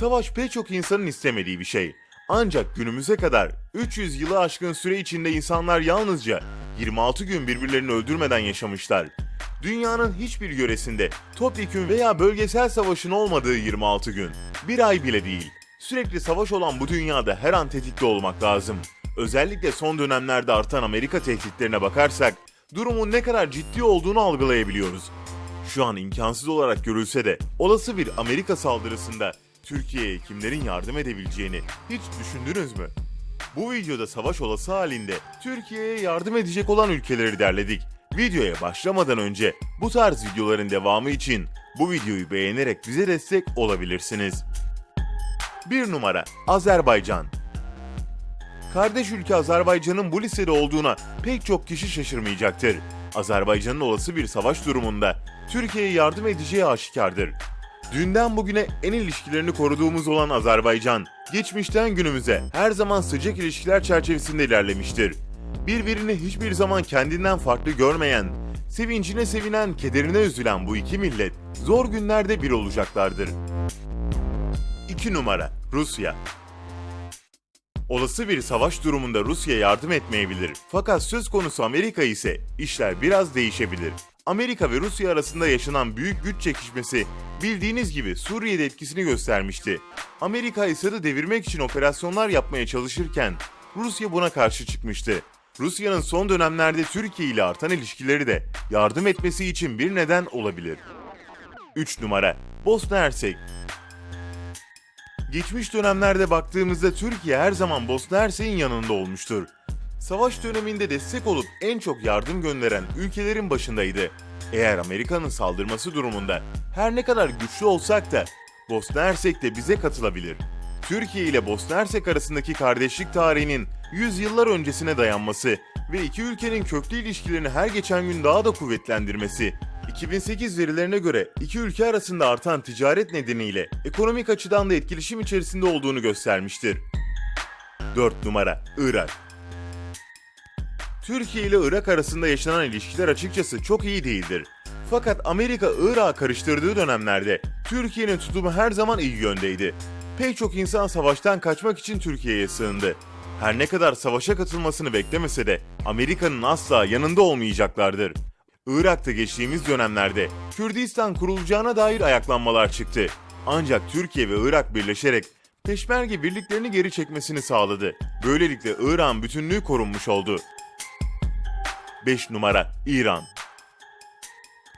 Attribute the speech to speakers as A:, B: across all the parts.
A: Savaş pek çok insanın istemediği bir şey. Ancak günümüze kadar 300 yılı aşkın süre içinde insanlar yalnızca 26 gün birbirlerini öldürmeden yaşamışlar. Dünyanın hiçbir yöresinde topyekün veya bölgesel savaşın olmadığı 26 gün. Bir ay bile değil. Sürekli savaş olan bu dünyada her an tetikte olmak lazım. Özellikle son dönemlerde artan Amerika tehditlerine bakarsak durumun ne kadar ciddi olduğunu algılayabiliyoruz. Şu an imkansız olarak görülse de olası bir Amerika saldırısında Türkiye'ye kimlerin yardım edebileceğini hiç düşündünüz mü? Bu videoda savaş olası halinde Türkiye'ye yardım edecek olan ülkeleri derledik. Videoya başlamadan önce bu tarz videoların devamı için bu videoyu beğenerek bize destek olabilirsiniz. 1 numara Azerbaycan Kardeş ülke Azerbaycan'ın bu listede olduğuna pek çok kişi şaşırmayacaktır. Azerbaycan'ın olası bir savaş durumunda Türkiye'ye yardım edeceği aşikardır. Dünden bugüne en ilişkilerini koruduğumuz olan Azerbaycan, geçmişten günümüze her zaman sıcak ilişkiler çerçevesinde ilerlemiştir. Birbirini hiçbir zaman kendinden farklı görmeyen, sevincine sevinen, kederine üzülen bu iki millet zor günlerde bir olacaklardır. 2 numara Rusya Olası bir savaş durumunda Rusya yardım etmeyebilir. Fakat söz konusu Amerika ise işler biraz değişebilir. Amerika ve Rusya arasında yaşanan büyük güç çekişmesi bildiğiniz gibi Suriye'de etkisini göstermişti. Amerika Esad'ı devirmek için operasyonlar yapmaya çalışırken Rusya buna karşı çıkmıştı. Rusya'nın son dönemlerde Türkiye ile artan ilişkileri de yardım etmesi için bir neden olabilir. 3 numara Bosna Hersek Geçmiş dönemlerde baktığımızda Türkiye her zaman Bosna Hersek'in yanında olmuştur. Savaş döneminde destek olup en çok yardım gönderen ülkelerin başındaydı. Eğer Amerika'nın saldırması durumunda her ne kadar güçlü olsak da Bosna Hersek de bize katılabilir. Türkiye ile Bosna Hersek arasındaki kardeşlik tarihinin 100 yıllar öncesine dayanması ve iki ülkenin köklü ilişkilerini her geçen gün daha da kuvvetlendirmesi 2008 verilerine göre iki ülke arasında artan ticaret nedeniyle ekonomik açıdan da etkileşim içerisinde olduğunu göstermiştir. 4 numara Irak Türkiye ile Irak arasında yaşanan ilişkiler açıkçası çok iyi değildir. Fakat Amerika Irak'ı karıştırdığı dönemlerde Türkiye'nin tutumu her zaman iyi yöndeydi. Pek çok insan savaştan kaçmak için Türkiye'ye sığındı. Her ne kadar savaşa katılmasını beklemese de Amerika'nın asla yanında olmayacaklardır. Irak'ta geçtiğimiz dönemlerde Kürdistan kurulacağına dair ayaklanmalar çıktı. Ancak Türkiye ve Irak birleşerek Peşmerge birliklerini geri çekmesini sağladı. Böylelikle Irak'ın bütünlüğü korunmuş oldu. 5 numara İran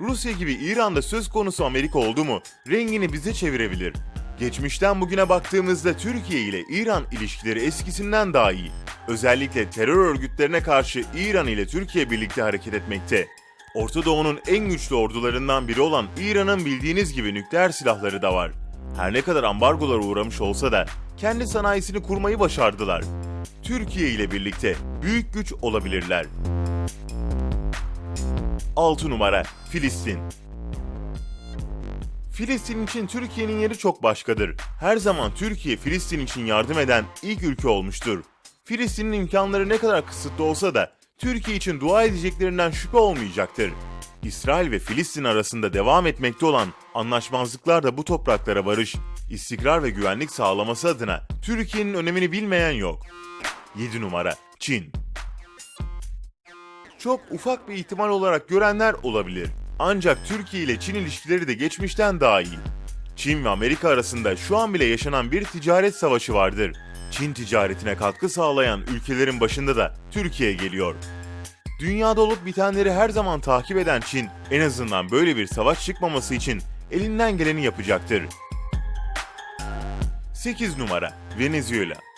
A: Rusya gibi İran'da söz konusu Amerika oldu mu rengini bize çevirebilir. Geçmişten bugüne baktığımızda Türkiye ile İran ilişkileri eskisinden daha iyi. Özellikle terör örgütlerine karşı İran ile Türkiye birlikte hareket etmekte. Orta Doğu'nun en güçlü ordularından biri olan İran'ın bildiğiniz gibi nükleer silahları da var. Her ne kadar ambargolara uğramış olsa da kendi sanayisini kurmayı başardılar. Türkiye ile birlikte büyük güç olabilirler. 6 numara Filistin Filistin için Türkiye'nin yeri çok başkadır. Her zaman Türkiye Filistin için yardım eden ilk ülke olmuştur. Filistin'in imkanları ne kadar kısıtlı olsa da Türkiye için dua edeceklerinden şüphe olmayacaktır. İsrail ve Filistin arasında devam etmekte olan anlaşmazlıklar da bu topraklara barış, istikrar ve güvenlik sağlaması adına Türkiye'nin önemini bilmeyen yok. 7 numara Çin çok ufak bir ihtimal olarak görenler olabilir. Ancak Türkiye ile Çin ilişkileri de geçmişten daha iyi. Çin ve Amerika arasında şu an bile yaşanan bir ticaret savaşı vardır. Çin ticaretine katkı sağlayan ülkelerin başında da Türkiye geliyor. Dünyada olup bitenleri her zaman takip eden Çin, en azından böyle bir savaş çıkmaması için elinden geleni yapacaktır. 8 numara Venezuela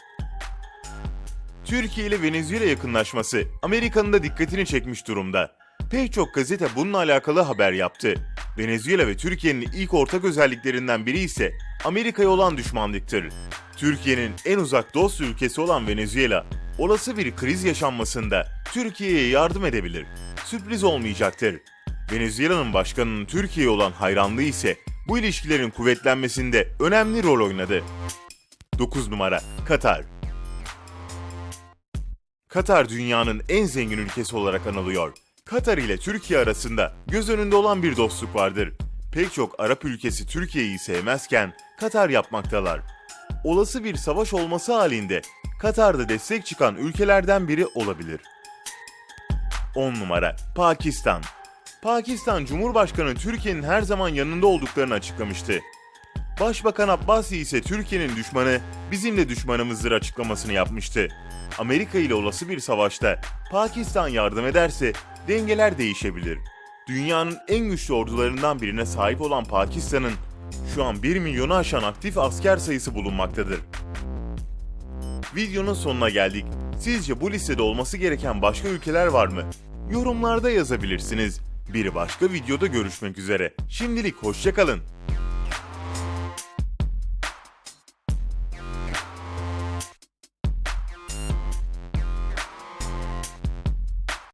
A: Türkiye ile Venezuela yakınlaşması Amerika'nın da dikkatini çekmiş durumda. Pek çok gazete bununla alakalı haber yaptı. Venezuela ve Türkiye'nin ilk ortak özelliklerinden biri ise Amerika'ya olan düşmanlıktır. Türkiye'nin en uzak dost ülkesi olan Venezuela, olası bir kriz yaşanmasında Türkiye'ye yardım edebilir. Sürpriz olmayacaktır. Venezuela'nın başkanının Türkiye'ye olan hayranlığı ise bu ilişkilerin kuvvetlenmesinde önemli rol oynadı. 9 numara Katar Katar dünyanın en zengin ülkesi olarak anılıyor. Katar ile Türkiye arasında göz önünde olan bir dostluk vardır. Pek çok Arap ülkesi Türkiye'yi sevmezken Katar yapmaktalar. Olası bir savaş olması halinde Katar'da destek çıkan ülkelerden biri olabilir. 10 numara Pakistan. Pakistan Cumhurbaşkanı Türkiye'nin her zaman yanında olduklarını açıklamıştı. Başbakan Abbasi ise Türkiye'nin düşmanı bizim de düşmanımızdır açıklamasını yapmıştı. Amerika ile olası bir savaşta Pakistan yardım ederse dengeler değişebilir. Dünyanın en güçlü ordularından birine sahip olan Pakistan'ın şu an 1 milyonu aşan aktif asker sayısı bulunmaktadır. Videonun sonuna geldik. Sizce bu listede olması gereken başka ülkeler var mı? Yorumlarda yazabilirsiniz. Bir başka videoda görüşmek üzere. Şimdilik hoşçakalın.